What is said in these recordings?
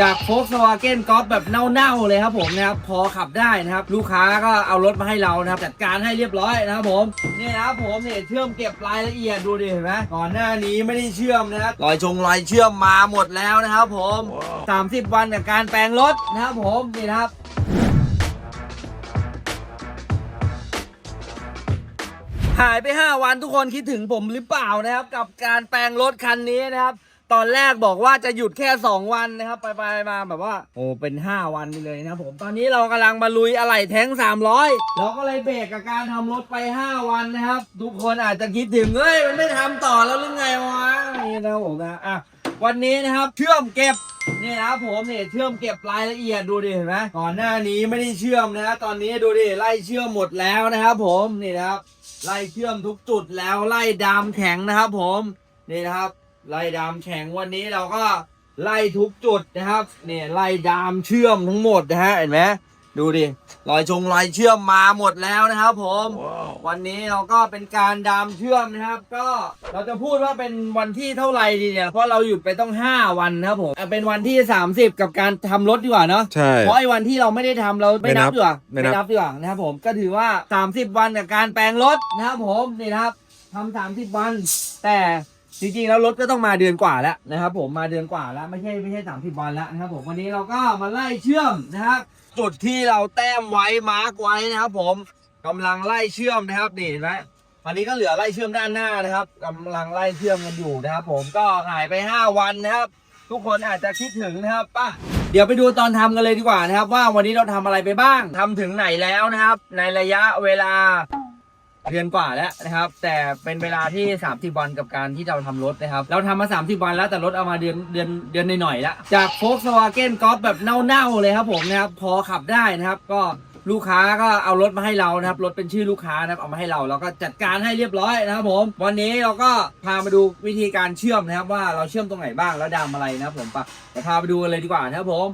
จากโฟกสวาเกนกอล์ฟแบบเน่าๆเลยครับผมนะครับพอขับได้นะครับ ลูกค้าก็เอารถมาให้เรานะครับจัดการให้เรียบร้อยนะครับผมนี่นะครับผมเนี่ยเชื่อมเก็บรายละเอียดดูดิเห็นไหมก่อนหน้านี้ไม่ได้เชื่อมนะครับรอยชงรอยเชื่อมมาหมดแล้วนะครับผม 30 วันกับการแปลงรถนะครับผมนี่นะครับหายไป 5 วันทุกคนคิดถึงผมหรือเปล่านะครับ กับการแปลงรถคันนี้นะครับ ตอนแรกบอกว่าจะหยุดแค่ 2 วันนะครับ ไปไปมาแบบว่า โอ้เป็น 5 วันไปเลยนะครับผมตอนนี้เรากำลังมาลุยอะไหล่แท้ง 300 เราก็เลยเบรกกับการทำรถไป 5 วันนะครับ ทุกคนอาจจะคิดถึงเฮ้ยมันไม่ทำต่อแล้วหรือไงวะนี่นะผมนะอะวันนี้นะครับเชื่อมเก็บนี่นะครับผมเนี่ยเชื่อมเก็บรายละเอียดดูดิเห็นไหมก่อนหน้านี้ไม่ได้เชื่อมนะตอนนี้ดูดิไล่เชื่อมหมดแล้วนะครับ ผมนี่นะครับไล่เชื่อมทุกจุดแล้วไล่ดามแข็งนะครับ ผมนี่นะครับ ไล่ดามแข็งวันนี้เราก็ไล่ทุกจุดนะครับเนี่ยไล่ดามเชื่อมทั้งหมดนะฮะเห็นไหมดูดิรอยชงรอยเชื่อมมาหมดแล้วนะครับผมวันนี้เราก็เป็นการดามเชื่อมนะครับ ก็เราจะพูดว่าเป็นวันที่เท่าไหร่ดีเนี่ยเพราะเราหยุดไปต้อง 5 วันนะครับผมอะเป็นวันที่ 30 กับการทำรถดีกว่าเนาะใช่เพราะไอ้วันที่เราไม่ได้ทำเราไม่นับไม่นับดีกว่าไม่นับดีกว่านะครับผมก็ถือว่า 30 วันกับการแปลงรถนะครับผมนี่นะครับทำ30วัน แต่ จริงๆแล้วรถก็ต้องมาเดือนกว่าแล้วนะครับผมมาเดือนกว่าแล้วไม่ใช่ไม่ใช่30วันแล้วนะครับผมวันนี้เราก็มาไล่เชื่อมนะครับจุดที่เราแต้มไว้มาร์กไว้นะครับผมกำลังไล่เชื่อมนะครับนี่เห็นไหมวันนี้ก็เหลือไล่เชื่อมด้านหน้านะครับกำลังไล่เชื่อมกันอยู่นะครับ ผมก็หายไป 5 วันนะครับ ทุกคนอาจจะคิดถึงนะครับป่ะเดี๋ยวไปดูตอนทำกันเลยดีกว่านะครับ ว่าวันนี้เราทำอะไรไปบ้างทำถึงไหนแล้วนะครับ ในระยะเวลา เดือนกว่าแล้วนะครับ แต่เป็นเวลาที่ 30 วันกับการที่เราทำรถนะครับ เราทำมา 30 วันแล้วแต่รถเอามาเดือนเดือนเดือนหน่อยๆแล้ว จากโฟล์กสวาเกนกอล์ฟแบบเน่าๆเลยครับผมนะครับพอขับได้นะครับ ก็ลูกค้าก็เอารถมาให้เรานะครับรถเป็นชื่อลูกค้านะครับเอามาให้เราเราก็จัดการให้เรียบร้อยนะครับผม วันนี้เราก็พามาดูวิธีการเชื่อมนะครับว่าเราเชื่อมตรงไหนบ้างแล้วดามอะไรนะครับผมปะเดี๋ยวพาไปดูกันเลยดีกว่านะครับผม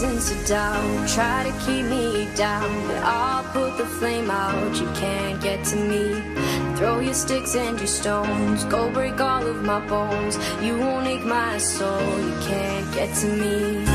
reasons to doubt. Try to keep me down, but I'll put the flame out. You can't get to me. Throw your sticks and your stones. Go break all of my bones. You won't ache my soul. You can't get to me.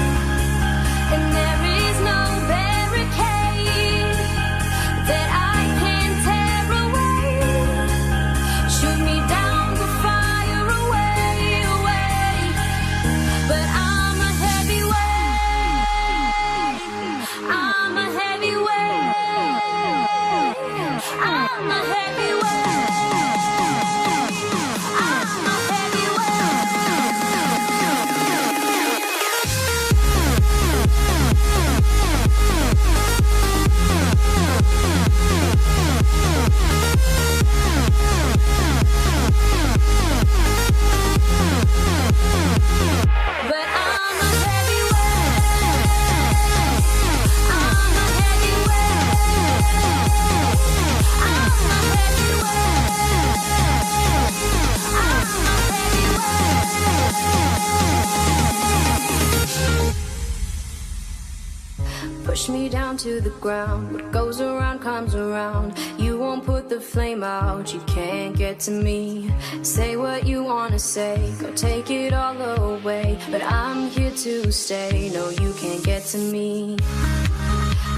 down to the ground. What goes around comes around. You won't put the flame out, you can't get to me. Say what you wanna say, go take it all away. But I'm here to stay, no, you can't get to me.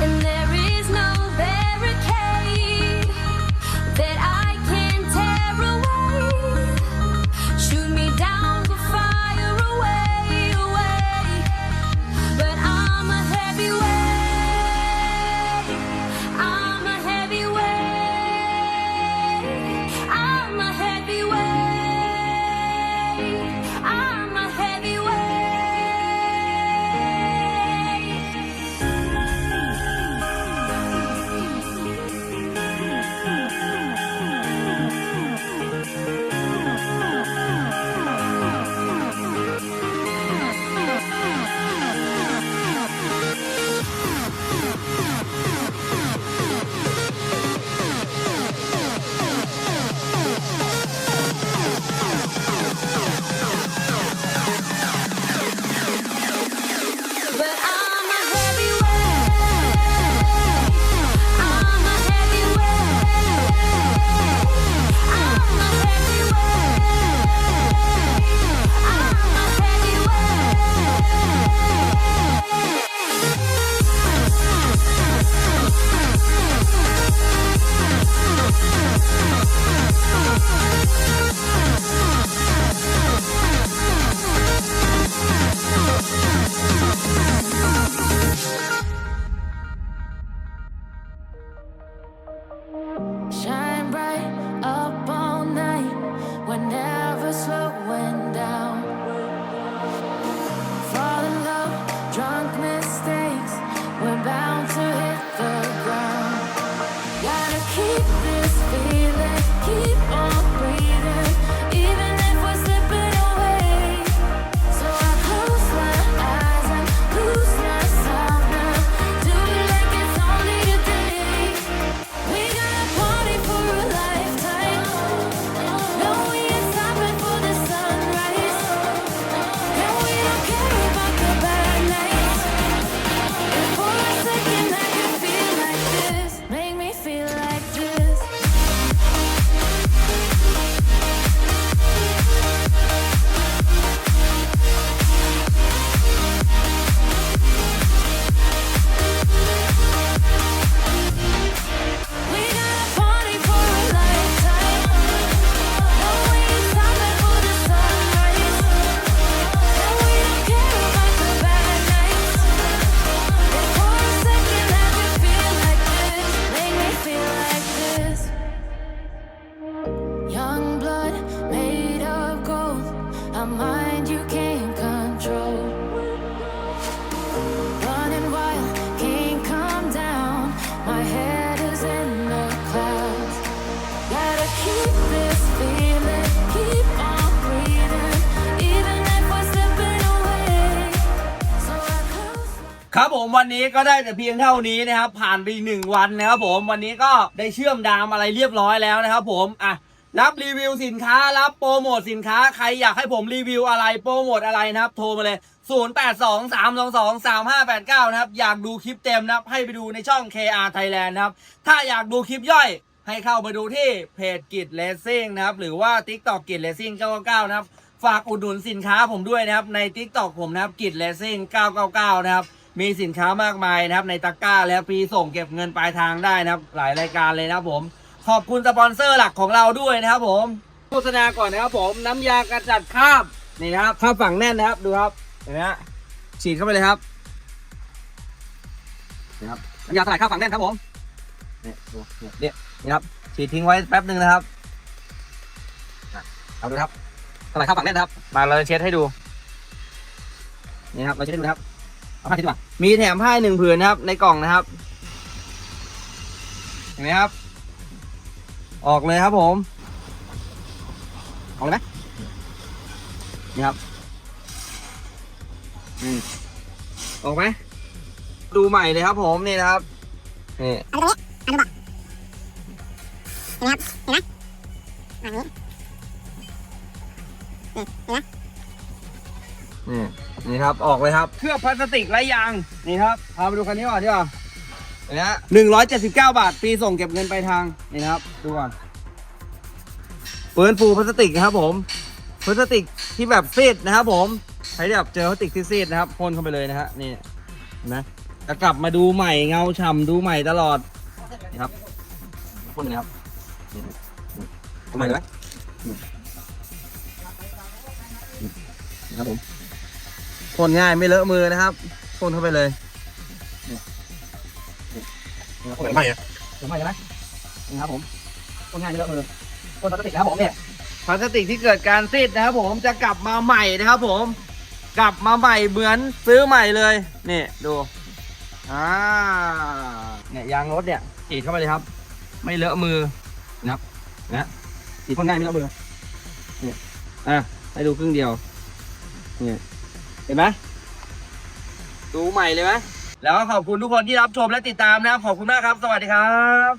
And there is no ผมวันนี้ก็ได้แต่เพียงเท่านี้นะครับ ผ่านไปหนึ่งวันนะครับผมวันนี้ก็ได้เชื่อมดามอะไรเรียบร้อยแล้วนะครับ ผมอะรับรีวิวสินค้ารับโปรโมทสินค้าใครอยากให้ผมรีวิวอะไรโปรโมทอะไรนะครับ โทรมาเลย 0823223589 นะครับ อยากดูคลิปเต็มนะครับ ให้ไปดูในช่อง KR Thailand นะครับ ถ้าอยากดูคลิปย่อยให้เข้ามาดูที่เพจกิจเลสซิ่งนะครับ หรือว่า t ิ k t o k กิจเลสซิ่ง999 นะครับ ฝากอุดหนุนสินค้าผมด้วยนะครับ ใน t ิ k t o k ผมนะครับกิจเลสซิ่ง999 นะครับ มีสินค้ามากมายนะครับในตะกร้าแล้วฟรีส่งเก็บเงินปลายทางได้นะครับ หลายรายการเลยนะครับผม ขอบคุณสปอนเซอร์หลักของเราด้วยนะครับผมโฆษณาก่อนนะครับผมน้ำยากระจัดคราบนี่นะครับคราบฝังแน่นนะครับดูครับเห็นไหมฮะฉีดเข้าไปเลยครับนี่ครับน้ำยาสลายคราบฝังแน่นครับผมเนี่ยดูเนี่ยนี่ครับฉีดทิ้งไว้แป๊บหนึ่งนะครับเอาดูครับสลายคราบฝังแน่นนะครับ มาเราเช็ดให้ดูนี่ครับเราเช็ดให้ดูนะครับ เอาผ้าเช็ดดีกว่ามีแถมผ้าหนึ่งผืนนะครับ ในกล่องนะครับ เห็นไหมครับ ออกเลยครับผม ออกเลยไหมนี่ครับอืมออกไหมดูใหม่เลยครับผมนี่นะครับนี่เอาตรงนี้เอาดูบอกเห็นไหมครับเห็นไหมอันนี้นี่เห็นไหม นี่นี่ครับออกเลยครับเครื่องพลาสติกไรยางนี่ครับพาไปดูคันนี้ก่อนดีกว่าเห็นไหมฮะหนึ่งร้อยเจ็ดสิบเก้าบาทฟรีส่งเก็บเงินไปลายทางนี่นะครับดูก่อนปืนฟูพลาสติกนะครับผมพลาสติกที่แบบซีดนะครับผมใครที่แบบเจอพลาสติกที่ซีดนะครับพ่นเข้าไปเลยนะฮะนี่เห็นไหมจะกลับมาดูใหม่เงาฉ่ำดูใหม่ตลอดนี่ครับพ่นเลยครับนี่ทำไมเลยไหมนี่ครับผม พ่นง่ายไม่เลอะมือนะครับพ่นเข้าไปเลยนี่นี่พ่นไม่อะพ่นไม่ใช่ไหมนี่ครับผมพ่นง่ายไม่เลอะมือพ่นพลาสติกนะครับผมเนี่ยพลาสติกที่เกิดการซีดนะครับผมจะกลับมาใหม่นะครับผม กลับมาใหม่เหมือนซื้อใหม่เลยนี่ดูอ่าเนี่ยยางรถเนี่ยฉีดเข้าไปเลยครับ ไม่เลอะมือนะครับนะฉีดพ่นง่ายไม่เลอะมือเนี่ยอะให้ดูครึ่งเดียวเนี่ย เห็นไหมดูใหม่เลยไหมแล้วก็ขอบคุณทุกคนที่รับชมและติดตามนะครับขอบคุณมากครับ สวัสดีครับ